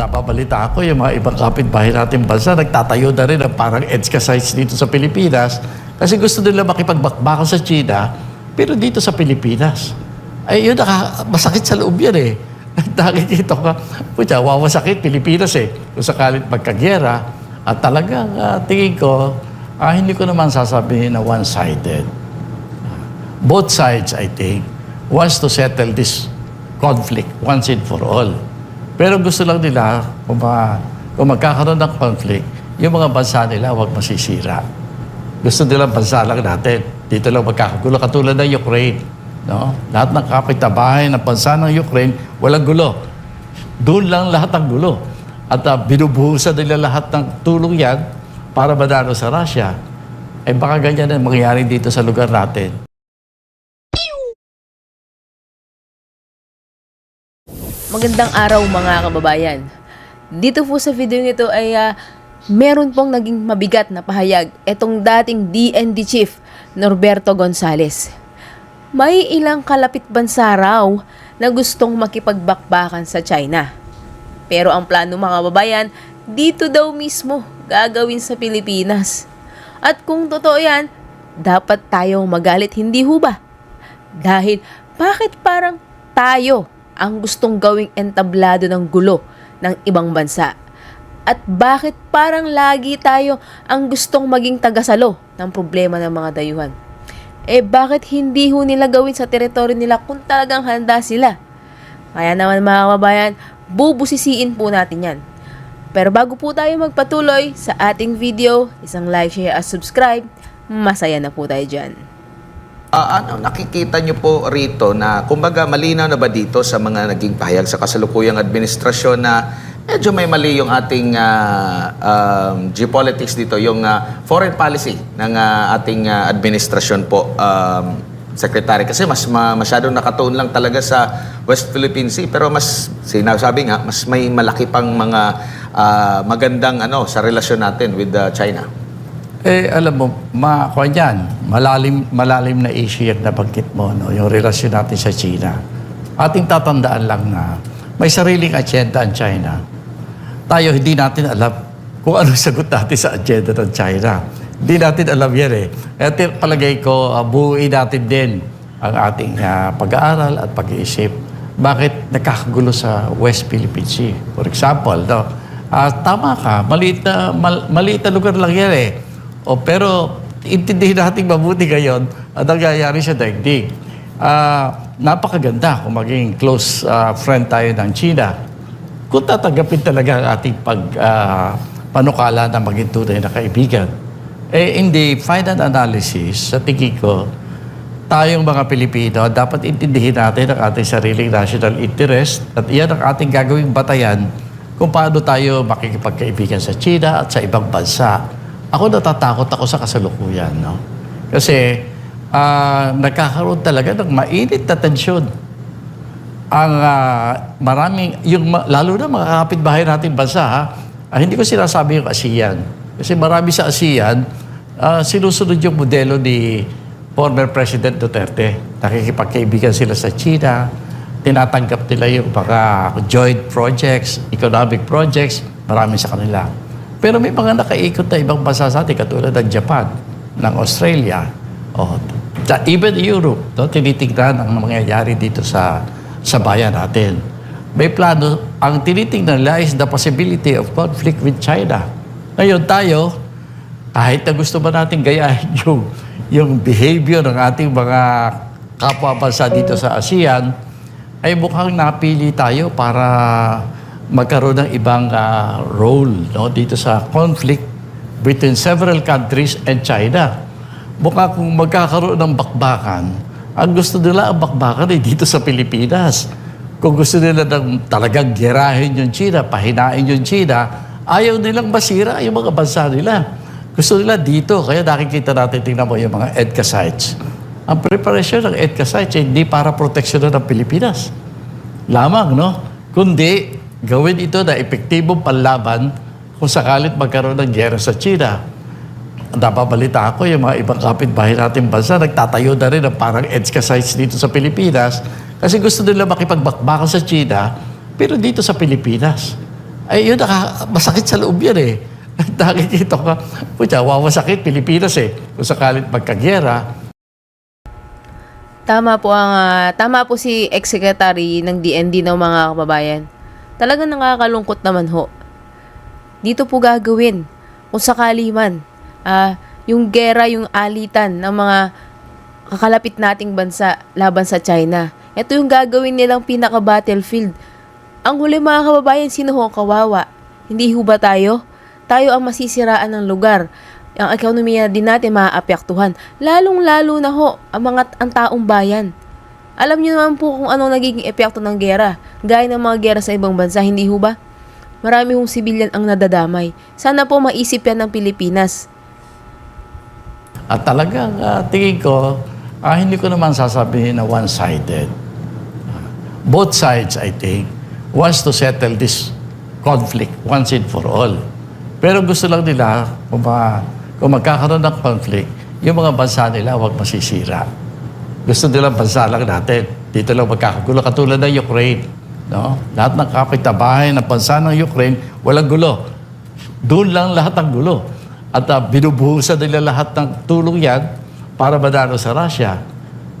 napabalita ako, yung mga ibang kapitbahay natin bansa, nagtatayo na rin ng parang EDSA sites dito sa Pilipinas kasi gusto nila makipagbakbakan sa China, pero dito sa Pilipinas. Ay, yun, naka, masakit sa loob yan eh. Nakikita ko, putya, wawasakit Pilipinas eh. Kung sakalit magkagyera, at talagang ah, tingin ko, ah, hindi ko naman sasabihin na one-sided. Both sides, I think, wants to settle this conflict once and for all. Pero gusto lang nila, kung, ma, kung magkakaroon ng conflict, yung mga bansa nila huwag masisira. Gusto nila bansa lang natin. Dito lang magkakagulo. Katulad ng Ukraine. No? Lahat ng kapitabahay ng bansa ng Ukraine, walang gulo. Doon lang lahat ng gulo. At uh, binubuhusan nila lahat ng tulong yan para manalo sa Russia. Eh baka ganyan ang mangyayari dito sa lugar natin. Magandang araw mga kababayan. Dito po sa video nito ay ah, meron pong naging mabigat na pahayag itong dating DND Chief Norberto Gonzales. May ilang kalapit bansa raw na gustong makipagbakbakan sa China. Pero ang plano mga kababayan, dito daw mismo gagawin sa Pilipinas. At kung totoo yan, dapat tayong magalit hindi ho ba? Dahil bakit parang tayo ang gustong gawing entablado ng gulo ng ibang bansa? At bakit parang lagi tayo ang gustong maging tagasalo ng problema ng mga dayuhan? Eh bakit hindi ho nila gawin sa teritoryo nila kung talagang handa sila? Kaya naman mga kababayan, bubusisiin po natin yan. Pero bago po tayo magpatuloy sa ating video, isang like, share at subscribe, masaya na po tayo dyan. Ah, ano nakikita niyo po rito na kumbaga malinaw na ba dito sa mga naging pahayag sa kasalukuyang administrasyon na medyo may mali yung ating ah, um, geopolitics dito, yung ah, foreign policy ng ah, ating ah, administrasyon po, um, Secretary. Kasi mas ma- masyadong nakatuon lang talaga sa West Philippine Sea. Pero mas, sinasabi nga, mas may malaki pang mga ah, magandang ano sa relasyon natin with ah, China. Eh, alam mo, ma, kuwan yan, malalim, malalim na issue yan na mo, no? yung relasyon natin sa China. Ating tatandaan lang na may sariling agenda ang China. Tayo, hindi natin alam kung ano sagot natin sa agenda ng China. Hindi natin alam yan eh. Tin- palagay ko, uh, buuin natin din ang ating ah, pag-aaral at pag-iisip. Bakit nakakagulo sa West Philippine Sea? For example, no? Ah, tama ka, maliit na, mal- maliit na lugar lang yan eh. O, pero intindihin natin mabuti ngayon ang nangyayari sa daigdig. Ah, napakaganda kung maging close ah, friend tayo ng China. Kung tatanggapin talaga ang ating pag, ah, panukala na maging tunay na kaibigan. Eh, in the final analysis, sa tingin ko, tayong mga Pilipino, dapat intindihin natin ang ating sariling national interest at iyan ang ating gagawing batayan kung paano tayo makikipagkaibigan sa China at sa ibang bansa. Ako natatakot ako sa kasalukuyan, no? Kasi ah, nagkakaroon talaga ng mainit na tensyon. Ang ah, maraming, yung, lalo na mga kapitbahay natin bansa, ha? Ah, hindi ko sinasabi yung ASEAN. Kasi marami sa ASEAN, ah, sinusunod yung modelo ni former President Duterte. Nakikipagkaibigan sila sa China, tinatanggap nila yung mga joint projects, economic projects, marami sa kanila. Pero may mga nakaikot na ibang bansa sa atin, katulad ng Japan, ng Australia, o sa- even Europe, no, tinitignan ang mangyayari dito sa sa bayan natin. May plano, ang tinitingnan nila is the possibility of conflict with China. Ngayon tayo, kahit na gusto ba natin gayahin yung, yung behavior ng ating mga kapwa bansa dito sa ASEAN, ay mukhang napili tayo para magkaroon ng ibang ah, role no, dito sa conflict between several countries and China. Mukha kung magkakaroon ng bakbakan, ang gusto nila ang bakbakan ay dito sa Pilipinas. Kung gusto nila ng talagang gerahin yung China, pahinain yung China, ayaw nilang masira yung mga bansa nila. Gusto nila dito. Kaya nakikita natin, tingnan mo yung mga EDCA sites. Ang preparasyon ng EDCA sites hindi para proteksyonan ng Pilipinas. Lamang, no? Kundi, gawin ito na epektibong panlaban kung sakalit magkaroon ng gera sa China. Napabalita ako, yung mga ibang kapitbahay natin bansa, nagtatayo na rin ng parang EDCA sites dito sa Pilipinas kasi gusto nila makipagbakbakan sa China, pero dito sa Pilipinas. Ay, yun, naka, masakit sa loob yan eh. Nakikita ko, putya, wawasakit, Pilipinas eh. Kung sakalit magkagyera, Tama po ang ah, tama po si ex-secretary ng DND ng mga kababayan. Talagang nakakalungkot naman ho. Dito po gagawin kung sakali man ah, yung gera, yung alitan ng mga kakalapit nating bansa laban sa China. Ito yung gagawin nilang pinaka-battlefield. Ang huli mga kababayan, sino ho ang kawawa? Hindi ho ba tayo? Tayo ang masisiraan ng lugar. Ang ekonomiya din natin maaapektuhan. Lalong-lalo na ho ang mga ang taong bayan. Alam niyo naman po kung anong nagiging epekto ng gera. Gaya ng mga gera sa ibang bansa, hindi ho ba? Marami hong sibilyan ang nadadamay. Sana po maisip yan ng Pilipinas. At talagang ah, tingin ko, ah, hindi ko naman sasabihin na one-sided. Both sides, I think, wants to settle this conflict once and for all. Pero gusto lang nila, kung, ma- kung magkakaroon ng conflict, yung mga bansa nila huwag masisira. Gusto nilang bansa lang natin. Dito lang magkakagulo. Katulad ng Ukraine. No? Lahat ng kapitabahay ng bansa ng Ukraine, walang gulo. Doon lang lahat ng gulo. At uh, binubuhusan nila lahat ng tulong yan para madalo sa Russia.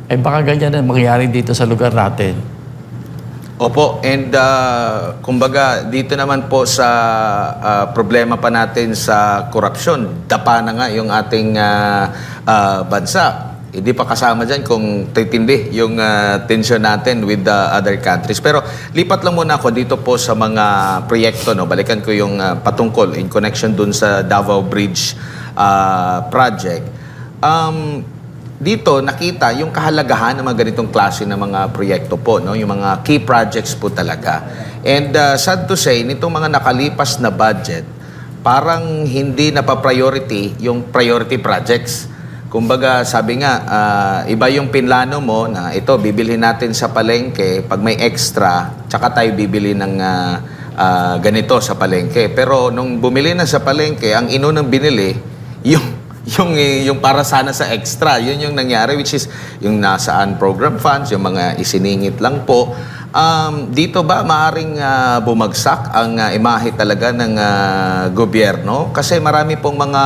Eh baka ganyan ang mangyayari dito sa lugar natin. Opo, and uh, kumbaga dito naman po sa uh, problema pa natin sa korupsyon, dapa na nga yung ating uh, uh, bansa. Hindi pa kasama dyan kung titindi yung uh, tension natin with the other countries. Pero lipat lang muna ako dito po sa mga proyekto. No? Balikan ko yung uh, patungkol in connection dun sa Davao Bridge uh, project. Um, dito nakita yung kahalagahan ng mga ganitong klase ng mga proyekto po, no? yung mga key projects po talaga. And uh, sad to say, nitong mga nakalipas na budget, parang hindi na pa-priority yung priority projects. Kumbaga, sabi nga, ah, iba yung pinlano mo na ito, bibilhin natin sa palengke, pag may extra, tsaka tayo bibili ng ah, ah, ganito sa palengke. Pero nung bumili na sa palengke, ang inunang binili, yung yung eh, yung para sana sa extra yun yung nangyari which is yung nasaan program funds yung mga isiningit lang po um, dito ba maaring ah, bumagsak ang ah, imahe talaga ng ah, gobyerno kasi marami pong mga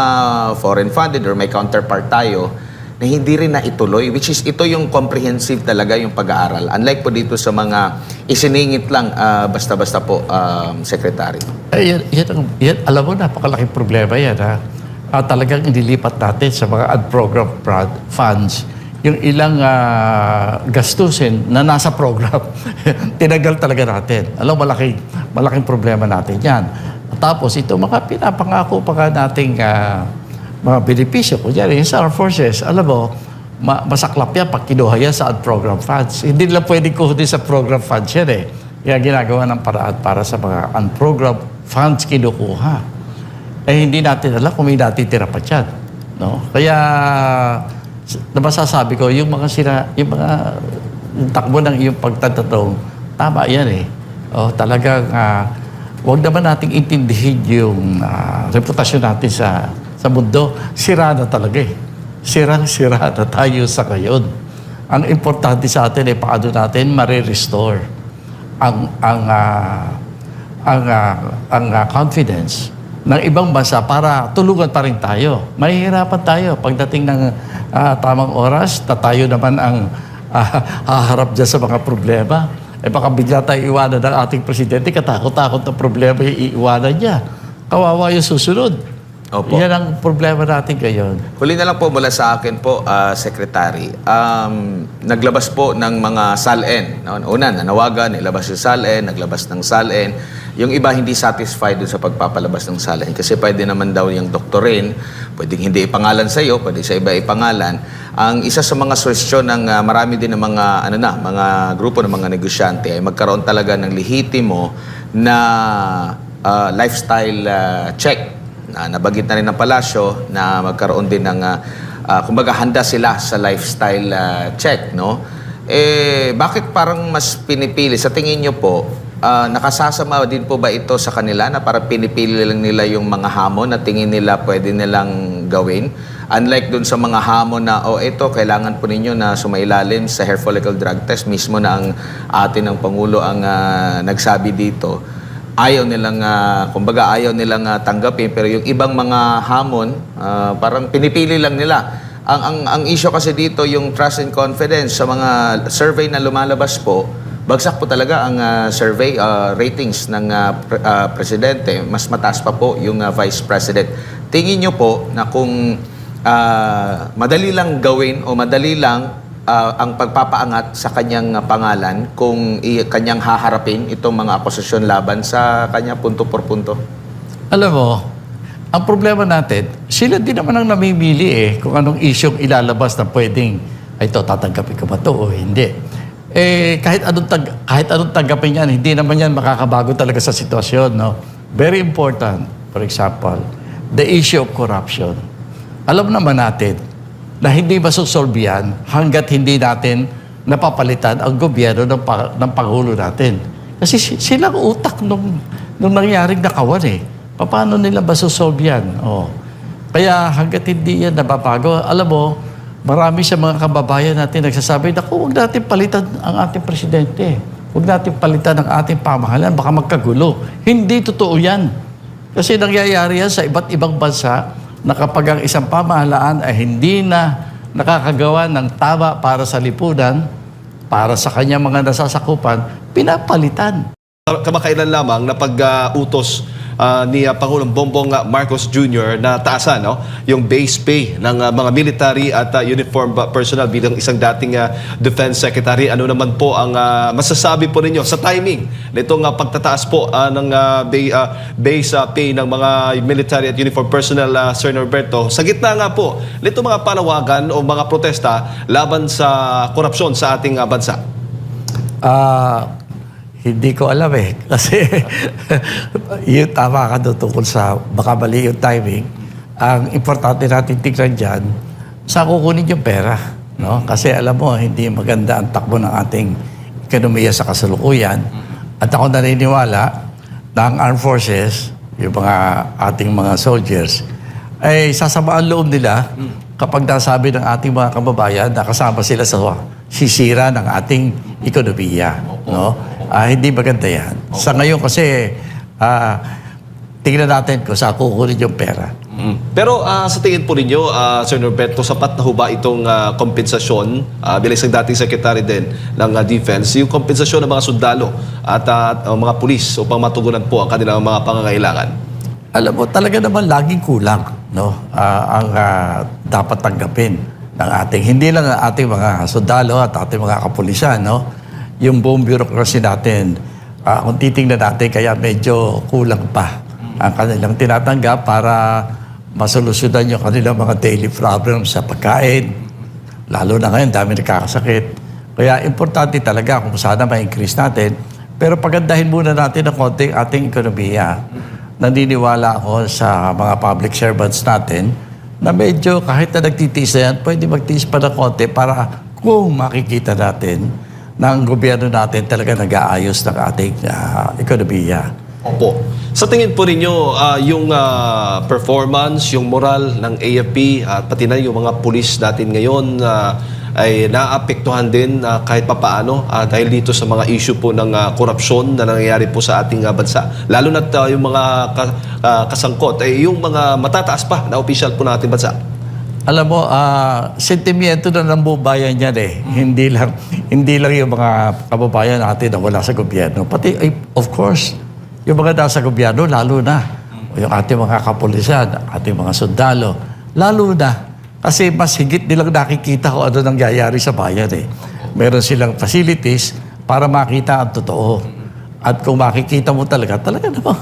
foreign funded or may counterpart tayo na hindi rin naituloy which is ito yung comprehensive talaga yung pag-aaral unlike po dito sa mga isiningit lang basta-basta po um, secretary Eh, yan, yan, yan, alam mo, napakalaking problema yan. Ha? At talagang inilipat natin sa mga unprogrammed funds yung ilang ah, gastusin na nasa program. Tinagal talaga natin. Alam, malaking, malaking problema natin yan. Tapos ito, mga pinapangako pa nga nating ah, mga benepisyo. Kunyari, yung sa armed forces, alam mo, ma- masaklap yan pag kinuha yan sa unprogrammed funds. Hindi nila pwedeng kuhunin sa program funds yan eh. Kaya ginagawa ng paraan para sa mga unprogrammed funds kinukuha. Eh hindi natin alam kung may natitira pa dyan. No? Kaya, na masasabi ko, yung mga sina, yung mga yung takbo ng iyong pagtatatong, tama yan eh. Oh, talagang, ah, wag naman nating intindihin yung ah, reputasyon natin sa sa mundo. Sira na talaga eh. Sirang-sira na tayo sa ngayon. Ang importante sa atin ay paano natin marirestore ang ang ah, ang ah, ang ah, confidence ng ibang bansa para tulungan pa rin tayo. Mahihirapan tayo pagdating ng ah, tamang oras na tayo naman ang ah, haharap dyan sa mga problema. Eh baka bigla tayo iwanan ng ating presidente, katakot-takot na problema yung iiwanan niya. Kawawa yung susunod. Opo. Yan ang problema natin ngayon. Huli na lang po mula sa akin po, ah, Secretary. Um, naglabas po ng mga SALN. No? Una, nanawagan, nilabas yung SALN, naglabas ng SALN. Yung iba hindi satisfied dun sa pagpapalabas ng SALN kasi pwede naman daw yung doktorin, pwedeng hindi ipangalan sa iyo, pwede sa iba ipangalan. Ang isa sa mga suwestyon ng ah, marami din ng mga ano na, mga grupo ng mga negosyante ay magkaroon talaga ng lehitimo na ah, lifestyle ah, check. Na nabagit na rin ng palasyo na magkaroon din ng ah, ah, kumbaga handa sila sa lifestyle ah, check no? Eh bakit parang mas pinipili? Sa tingin niyo po ah, nakasasama din po ba ito sa kanila na para pinipili lang nila yung mga hamon na tingin nila pwede nilang gawin unlike dun sa mga hamon na oh ito kailangan po ninyo na sumailalim sa hair follicle drug test mismo na ang atin ng pangulo ang ah, nagsabi dito ayaw nilang, ah, kumbaga ayaw nilang ah, tanggapin. Pero yung ibang mga hamon, ah, parang pinipili lang nila. Ang, ang, ang issue kasi dito, yung trust and confidence sa mga survey na lumalabas po, bagsak po talaga ang ah, survey ah, ratings ng ah, pre- ah, presidente. Mas mataas pa po yung ah, vice president. Tingin nyo po na kung ah, madali lang gawin o madali lang ah, ang pagpapaangat sa kanyang pangalan kung i- kanyang haharapin itong mga akusasyon laban sa kanya punto por punto. Alam mo, ang problema natin, sila din naman ang namimili eh kung anong isyong ilalabas na pwedeng, ito, tatanggapin ko ba ito o hindi. Eh, kahit anong, tag, kahit anong tanggapin yan, hindi naman yan makakabago talaga sa sitwasyon. No? Very important, for example, the issue of corruption. Alam naman natin na hindi masusolve yan hanggat hindi natin napapalitan ang gobyerno ng, pa- ng Pangulo natin. Kasi si- sila ang utak nung, nung nangyaring nakawan eh. Paano nila masusolve yan? Oh. Kaya hanggat hindi yan nababago, alam mo, marami sa mga kababayan natin nagsasabi, naku, huwag natin palitan ang ating presidente. Huwag natin palitan ang ating pamahalaan, baka magkagulo. Hindi totoo yan. Kasi nangyayari yan sa iba't ibang bansa na kapag ang isang pamahalaan ay hindi na nakakagawa ng tama para sa lipunan, para sa kanyang mga nasasakupan, pinapalitan. Kamakailan lamang na pag-utos ah, ni ah, Pangulong Bongbong ah, Marcos Jr. na taasan no, yung base pay ng ah, mga military at ah, uniform personnel bilang isang dating ah, defense secretary. Ano naman po ang ah, masasabi po ninyo sa timing nitong ah, pagtataas po ah, ng ah, ba- ah, base ah, pay ng mga military at uniform personnel, ah, Sir Norberto, sa gitna nga po nito mga panawagan o mga protesta laban sa korupsyon sa ating ah, bansa? Ah, hindi ko alam eh. Kasi yun tama ka doon tungkol sa baka mali yung timing. Ang importante natin tignan dyan, saan kukunin yung pera. No? Kasi alam mo, hindi maganda ang takbo ng ating ekonomiya sa kasalukuyan. At ako naniniwala na ang armed forces, yung mga ating mga soldiers, ay sasama ang loob nila kapag nasabi ng ating mga kababayan na kasama sila sa sisira ng ating ekonomiya. No? Ah, hindi maganda yan. Sa ngayon kasi, ah, tingnan natin kung saan kukunin yung pera. Pero ah, sa tingin po ninyo, ah, Sir Norberto, sapat na ho ba itong ah, kompensasyon ah, bilang isang dating secretary din ng ah, defense, yung kompensasyon ng mga sundalo at ah, mga pulis upang matugunan po ang kanilang mga pangangailangan? Alam mo, talaga naman laging kulang no? Ah, ang ah, dapat tanggapin ng ating, hindi lang ang ating mga sundalo at ating mga kapulisan, no? Yung buong bureaucracy natin, ah, kung titingnan natin, kaya medyo kulang pa ang kanilang tinatanggap para masolusyonan yung kanilang mga daily problems sa pagkain. Lalo na ngayon, dami nakakasakit. Kaya importante talaga kung sana ma-increase natin. Pero pagandahin muna natin ng konting ating ekonomiya. Naniniwala ako sa mga public servants natin na medyo kahit na nagtitiis na yan, pwede magtiis pa ng konti para kung makikita natin na gobyerno natin talaga nag-aayos ng ating ah, ekonomiya. Opo. Sa tingin po ninyo, ah, yung ah, performance, yung moral ng AFP at pati na yung mga pulis natin ngayon ah, ay naapektuhan din ah, kahit papaano ah, dahil dito sa mga issue po ng ah, korupsyon na nangyayari po sa ating ah, bansa. Lalo na yung mga ka- ah, kasangkot ay yung mga matataas pa na official po ng ating bansa. Alam mo, ah, sentimiento na ng bayan yan eh. Hindi lang hindi lang yung mga kababayan natin na wala sa gobyerno. Pati, ay, of course, yung mga nasa gobyerno, lalo na. O yung ating mga kapulisan, ating mga sundalo, lalo na. Kasi mas higit nilang nakikita kung ano nangyayari sa bayan eh. Meron silang facilities para makita ang totoo. At kung makikita mo talaga, talaga naman,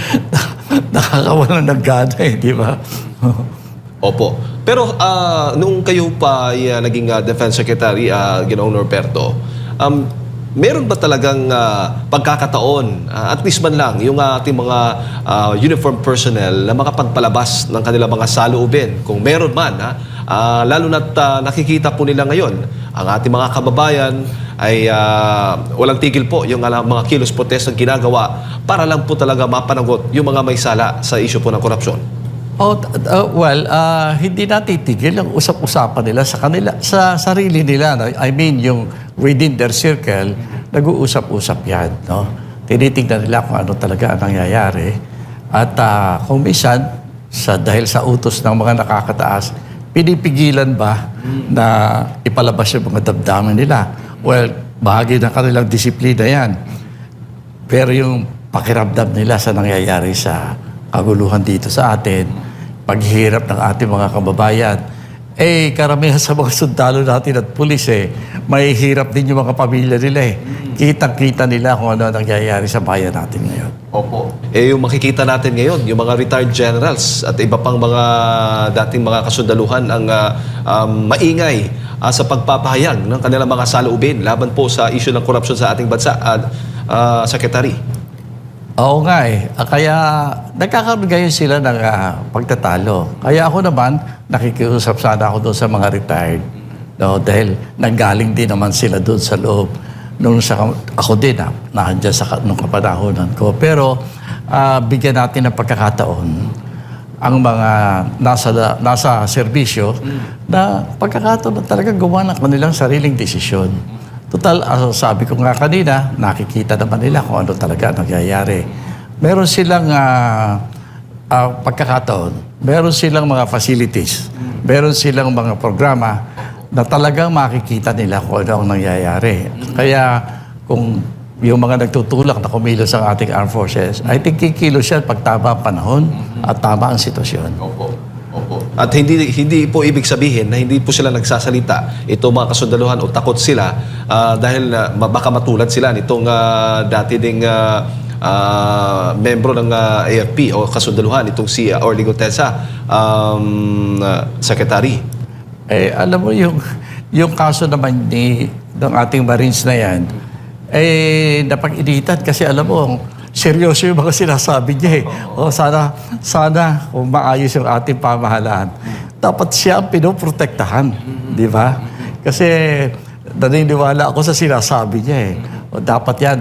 nakakawalan ng gana eh, di ba? Opo. Pero ah, nung kayo pa ah, naging ah, Defense Secretary, uh, Ginoong Norberto, um, meron ba talagang ah, pagkakataon, ah, at least man lang, yung ating mga ah, uniform personnel na makapagpalabas ng kanilang mga saloobin? Kung meron man, ha? Ah, lalo na't ah, nakikita po nila ngayon, ang ating mga kababayan ay ah, walang tigil po yung ah, mga kilos protest na ginagawa para lang po talaga mapanagot yung mga may sala sa issue po ng korupsyon. Oh, uh, well, ah, hindi natitigil ang usap-usapan nila sa kanila sa sarili nila. No? I mean, yung within their circle, nag-uusap-usap yan. No? tinitingnan nila kung ano talaga ang nangyayari. At ah, kung minsan, sa, dahil sa utos ng mga nakakataas, pinipigilan ba na ipalabas yung mga damdamin nila? Well, bahagi ng kanilang disiplina yan. Pero yung pakiramdam nila sa nangyayari sa kaguluhan dito sa atin, paghihirap ng ating mga kababayan, eh, karamihan sa mga sundalo natin at pulis eh, may hirap din yung mga pamilya nila eh. Kitang-kita nila kung ano ang nangyayari sa bayan natin ngayon. Opo. Eh, yung makikita natin ngayon, yung mga retired generals at iba pang mga dating mga kasundaluhan ang ah, um, maingay ah, sa pagpapahayag ng kanilang mga saloobin laban po sa issue ng korupsyon sa ating bansa. at ah, Secretary. Oo nga eh. Ah, Kaya nagkakaroon ngayon sila ng ah, pagtatalo. Kaya ako naman, nakikiusap sana ako doon sa mga retired. No, dahil nanggaling din naman sila doon sa loob. Nung sa, ako din, ah, nandiyan sa nung kapanahonan ko. Pero ah, bigyan natin ng pagkakataon ang mga nasa nasa serbisyo na pagkakataon na talaga gumawa ng kanilang sariling desisyon. Total, ah, sabi ko nga kanina, nakikita naman nila kung ano talaga ang nangyayari. Meron silang ah, ah, pagkakataon, meron silang mga facilities, meron silang mga programa na talagang makikita nila kung ano ang nangyayari. Kaya kung yung mga nagtutulak na kumilos ang ating armed forces, I think kikilos yan pag ang panahon at tama ang sitwasyon. Opo. At hindi hindi po ibig sabihin na hindi po sila nagsasalita ito mga kasundaluhan o takot sila ah, dahil ah, ma- baka matulad sila nitong ah, dati ding ah, ah, membro ng ah, AFP o kasundaluhan itong si ah, Orly Gutesa um, ah, secretary. Eh, alam mo yung, yung kaso naman ni, ng ating Marines na yan, eh, napag-initan kasi alam mo, seryoso yung mga sinasabi niya eh. O, sana, sana kung maayos yung ating pamahalaan, dapat siya ang pinoprotektahan. Di ba? Kasi naniniwala ako sa sinasabi niya eh. O, dapat yan,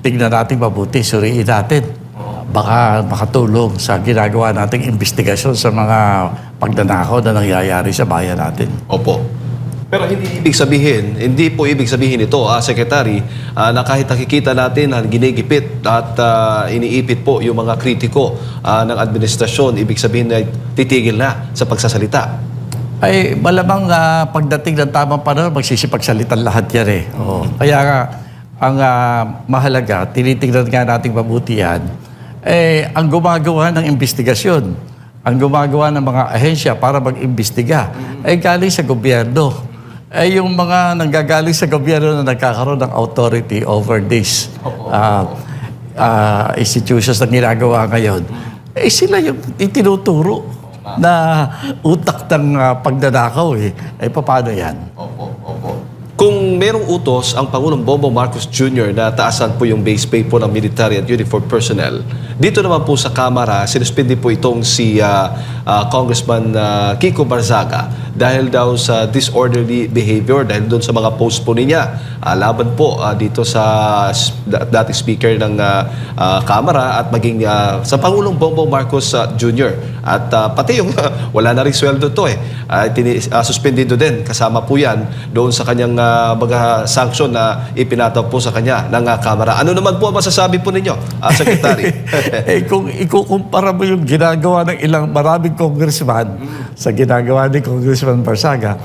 tingnan natin mabuti, suriin natin. Baka makatulong sa ginagawa nating investigasyon sa mga pagnanakaw na nangyayari sa bayan natin. Opo. Pero hindi ibig sabihin, hindi po ibig sabihin ito, ah, Secretary, ah, na kahit nakikita natin na ginigipit at ah, iniipit po yung mga kritiko ah, ng administrasyon, ibig sabihin na titigil na sa pagsasalita. Ay, malamang ah, pagdating ng tamang panahon, magsisipagsalitan lahat yan eh. Oo. Kaya nga, ang ah, mahalaga, tinitingnan nga nating mabuti yan, eh, ang gumagawa ng investigasyon, ang gumagawa ng mga ahensya para mag-imbestiga, ay galing sa gobyerno. Ay yung mga nanggagaling sa gobyerno na nagkakaroon ng authority over this ah, ah, institutions na ginagawa ngayon, eh sila yung itinuturo na utak ng ah, pagdanakaw eh. Ay, paano yan? Opo. Kung merong utos ang Pangulong Bongbong Marcos Jr. na taasan po yung base pay po ng military at uniform personnel, dito naman po sa Kamara, sinuspindi po itong si ah, ah, Congressman ah, Kiko Barzaga dahil daw sa disorderly behavior, dahil doon sa mga post po niya, ah, laban po ah, dito sa dating speaker ng ah, ah, Kamara at maging ah, sa Pangulong Bongbong Marcos ah, Jr. At ah, pati yung wala na rin sweldo to eh, uh, suspendido din kasama po yan doon sa kanyang ah, mga sanction na ipinataw po sa kanya ng ah, Kamara. Ano naman po ang masasabi po ninyo, ah, Secretary? eh, kung ikukumpara mo yung ginagawa ng ilang maraming congressman sa ginagawa ni Congressman Barsaga,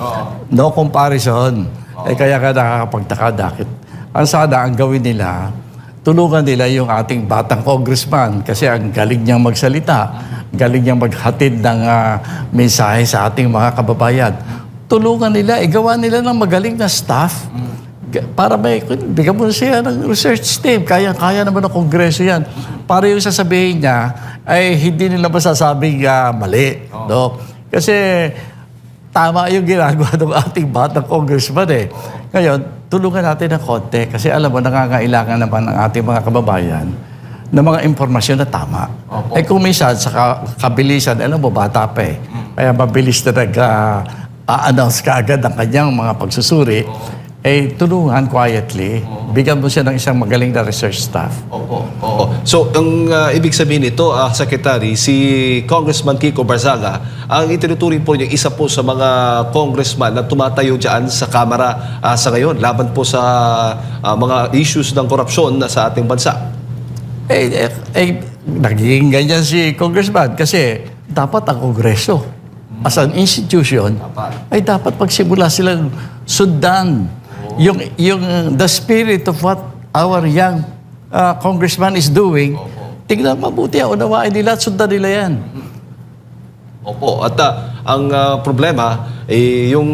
no comparison. Eh, kaya ka nakakapagtaka dakit. Ang sana, ang gawin nila, tulungan nila yung ating batang congressman kasi ang galing niyang magsalita, galing niyang maghatid ng ah, mensahe sa ating mga kababayan. Tulungan nila, igawa nila ng magaling na staff para may, bigyan mo siya ng research team. Kaya-kaya naman ng kongreso yan. Para yung sasabihin niya, ay hindi nila masasabing ah, mali. No? Kasi tama yung ginagawa ng ating batang congressman eh. Ngayon, tulungan natin ng konti kasi alam mo, nangangailangan naman ng ating mga kababayan ng mga impormasyon na tama. Eh kung minsan sa ka- kabilisan, alam mo, bata pa eh. Kaya mabilis na nag-announce ka agad ng kanyang mga pagsusuri. Eh tulungan quietly, bigyan mo siya ng isang magaling na research staff. Opo. Oo. So, ang ah, ibig sabihin nito, ah, Secretary, si Congressman Kiko Barzaga, ang itinuturing po niya isa po sa mga congressman na tumatayo dyan sa Kamara ah, sa ngayon, laban po sa ah, mga issues ng korupsyon na sa ating bansa. Eh, eh, eh, nagiging ganyan si congressman kasi dapat ang kongreso as an institution ay dapat pagsimula silang sundan yung yung the spirit of what our young uh, congressman is doing. Tingnan mabuti, unawain nila at sundan nila yan. Opo. At ah, ang ah, problema, eh, yung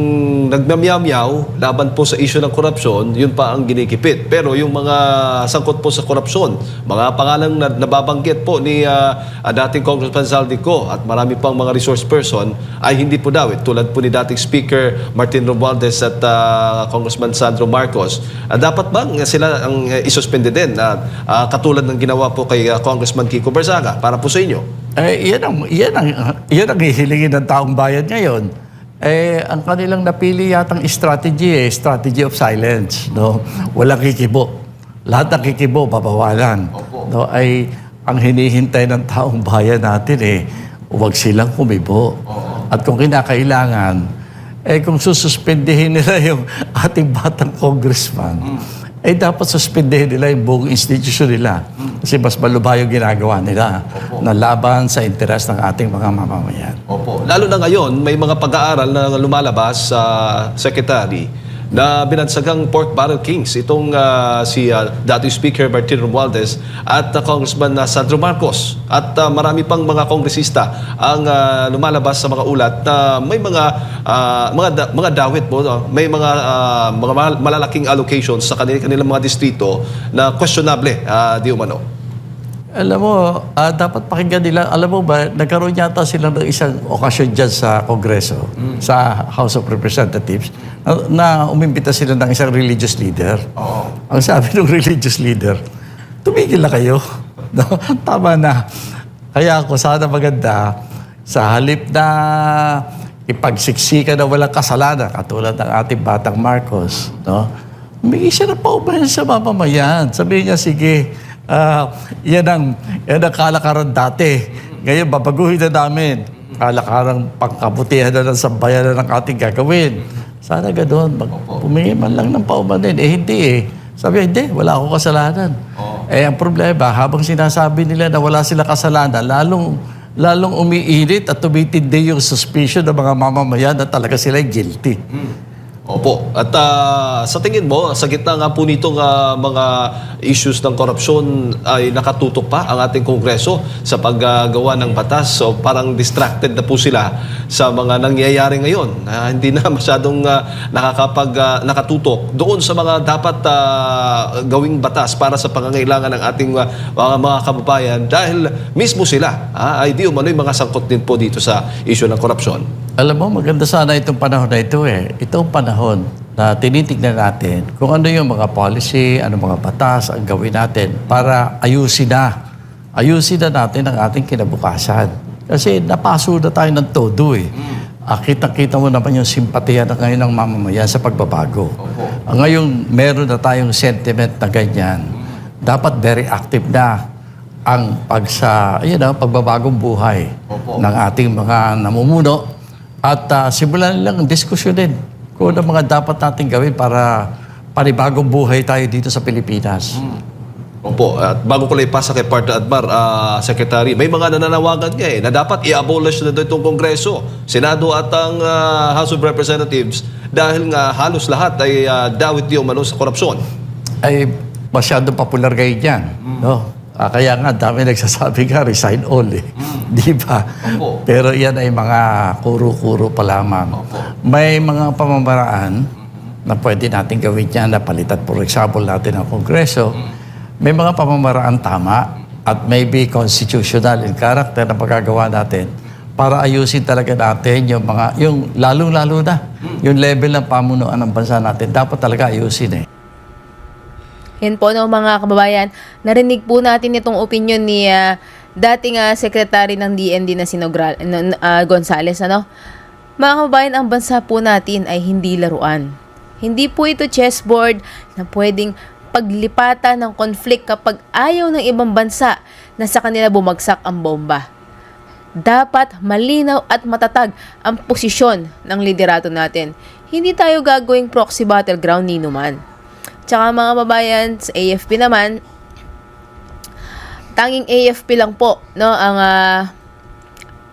nagmamyaw laban po sa issue ng korupsyon, yun pa ang ginikipit. Pero yung mga sangkot po sa korupsyon, mga pangalang na, nababanggit po ni ah, dating Congressman Zaldico at marami pang mga resource person ay hindi po daw. Tulad po ni dating Speaker Martin Romualdez at ah, Congressman Sandro Marcos. Ah, dapat bang sila ang uh, isuspende din? na ah, katulad ng ginawa po kay ah, Congressman Kiko Barzaga para po sa inyo. Eh, yan ang, yan ang, yan ang hihilingin ng taong bayan ngayon. Eh, ang kanilang napili yatang strategy eh, strategy of silence. No? Walang kikibo. Lahat ng kikibo, babawalan. No? Ay, ang hinihintay ng taong bayan natin eh, huwag silang kumibo. At kung kinakailangan, eh kung sususpendihin nila yung ating batang congressman, eh dapat suspendihin nila yung buong institusyon nila. Kasi mas malubha yung ginagawa nila na laban sa interes ng ating mga mamamayan. Opo. Lalo na ngayon, may mga pag-aaral na lumalabas sa Secretary na binansagang pork barrel kings itong ah, si ah, dating Speaker Martin Romualdez at ah, Congressman na Sandro Marcos at ah, marami pang mga kongresista ang ah, lumalabas sa mga ulat na may mga ah, mga da- mga dawit po no? may mga ah, mga mal- malalaking allocations sa kanil- kanilang mga distrito na questionable ah, di umano. Alam mo, ah, dapat pakinggan nila. Alam mo ba, nagkaroon yata sila ng isang okasyon dyan sa Kongreso, sa House of Representatives, na, na umimbita sila ng isang religious leader. Ang sabi ng religious leader, tumigil na kayo. No? Tama na. Kaya ako, sana maganda, sa halip na ipagsiksikan na walang kasalanan, katulad ng ating batang Marcos, no? Humingi siya ng paubahan sa mamamayan. Sabihin niya, sige, ah, yan, ang, yan ang kalakaran dati. Ngayon, babaguhin na namin. Kalakaran pangkabutihan na ng sambayan na ng ating gagawin. Sana ganoon, mag, humingi man lang ng paubahan. Eh, hindi eh. Sabi, hindi, wala akong kasalanan. Eh, ang problema, habang sinasabi nila na wala sila kasalanan, lalong lalong umiinit at tumitindi yung suspicion ng mga mamamayan na talaga sila guilty. Opo. At ah, sa tingin mo, sa gitna nga po nitong ah, mga issues ng korupsyon ay nakatutok pa ang ating Kongreso sa paggagawa ng batas. So parang distracted na po sila sa mga nangyayari ngayon. na hindi na masyadong ah, nakakapag ah, nakatutok doon sa mga dapat ah, gawing batas para sa pangangailangan ng ating ah, mga, mga kababayan dahil mismo sila ah, ay di umano'y mga sangkot din po dito sa issue ng korupsyon. Alam mo, maganda sana itong panahon na ito eh. Itong panahon na tinitignan natin kung ano yung mga policy, ano mga batas ang gawin natin para ayusin na. Ayusin na natin ang ating kinabukasan. Kasi napaso na tayo ng todo eh. Ah, kitang-kita mo naman yung simpatiya na ngayon ng mamamayan sa pagbabago. Ah, ngayon, meron na tayong sentiment na ganyan. Dapat very active na ang pagsa, ayun, ah, pagbabagong buhay ng ating mga namumuno at ah, simulan nilang diskusyonin kung ano mga dapat natin gawin para panibagong buhay tayo dito sa Pilipinas. Opo, at bago ko lang ipasa kay Partner Admar, ah, Secretary, may mga nananawagan nga eh, na dapat i-abolish na itong Kongreso, Senado at ang ah, House of Representatives dahil nga halos lahat ay ah, dawit di umano sa korupsyon. Ay masyadong popular ngayon yan. No? Ah, kaya nga, dami nagsasabi nga, resign all eh. Di ba? Opo. Pero yan ay mga kuro-kuro pa lamang. May mga pamamaraan na pwede natin gawin yan na palitan, for example, natin ang Kongreso. May mga pamamaraan tama at maybe constitutional in character na magagawa natin para ayusin talaga natin yung mga, yung lalong-lalo na, yung level ng pamunuan ng bansa natin, dapat talaga ayusin eh. Yan po no mga kababayan, narinig po natin itong opinion ni ah, dating ah, secretary ng DND na si Nogral, ah, Gonzales ano. Mga kababayan, ang bansa po natin ay hindi laruan. Hindi po ito chessboard na pwedeng paglipatan ng konflik kapag ayaw ng ibang bansa na sa kanila bumagsak ang bomba. Dapat malinaw at matatag ang posisyon ng liderato natin. Hindi tayo gagawing proxy battleground ni numan. Tsaka mga babayan, sa AFP naman, tanging AFP lang po, no, ang ah,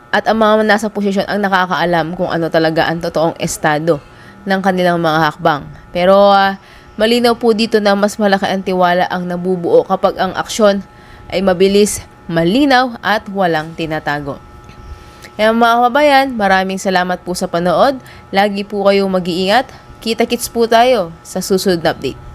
at ang mga nasa posisyon ang nakakaalam kung ano talaga ang totoong estado ng kanilang mga hakbang. Pero ah, malinaw po dito na mas malaki ang tiwala ang nabubuo kapag ang aksyon ay mabilis, malinaw at walang tinatago. Kaya mga kababayan, maraming salamat po sa panood. Lagi po kayong mag-iingat. Kita-kits po tayo sa susunod na update.